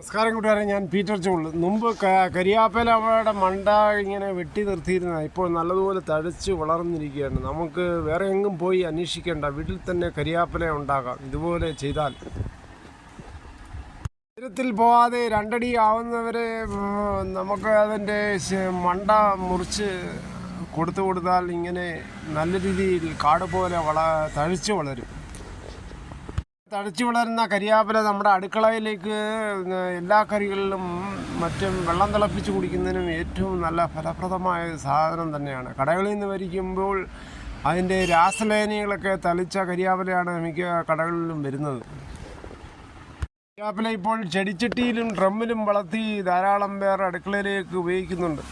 നമസ്കാരം കൂട്ടുകാരെ ഞാൻ പീറ്റർ ചോൾ മുമ്പ് കരിയാപ്പലയുടെ മണ്ട ഇങ്ങനെ വെട്ടി നിർത്തിയിരുന്ന ഇപ്പോൾ നല്ലതുപോലെ തഴച്ച് വളർന്നിരിക്കുകയാണ്. നമുക്ക് വേറെ എങ്ങും പോയി അന്വേഷിക്കേണ്ട വീട്ടിൽ തന്നെ കരിയാപ്പല ഉണ്ടാകാം. ഇതുപോലെ ചെയ്താൽ. ഉയരത്തിൽ പോവാതെ രണ്ടടി ആവുന്നവരെ നമുക്ക് അതിന്റെ മണ്ട മുറിച്ച് കൊടുത്തു കൊടുത്താൽ ഇങ്ങനെ നല്ല രീതിയിൽ കാട് പോലെ വള തഴച്ച് വളരും. തഴച്ചു വളരുന്ന കരിയാപ്പില നമ്മുടെ അടുക്കളയിലേക്ക് എല്ലാ കറികളിലും മറ്റും വെള്ളം തിളപ്പിച്ച് കുടിക്കുന്നതിനും ഏറ്റവും നല്ല ഫലപ്രദമായ സാധനം തന്നെയാണ്. കടകളിൽ നിന്ന് വരിക്കുമ്പോൾ അതിന്റെ രാസലേനികളൊക്കെ തളിച്ച കരിയാപ്പിലയാണ് മിക്ക കടകളിലും വരുന്നത്. കരിയാപ്പില ഇപ്പോൾ ചെടിച്ചട്ടിയിലും ഡ്രമ്മിലും വളർത്തി ധാരാളം പേർ അടുക്കളയിലേക്ക് ഉപയോഗിക്കുന്നുണ്ട്.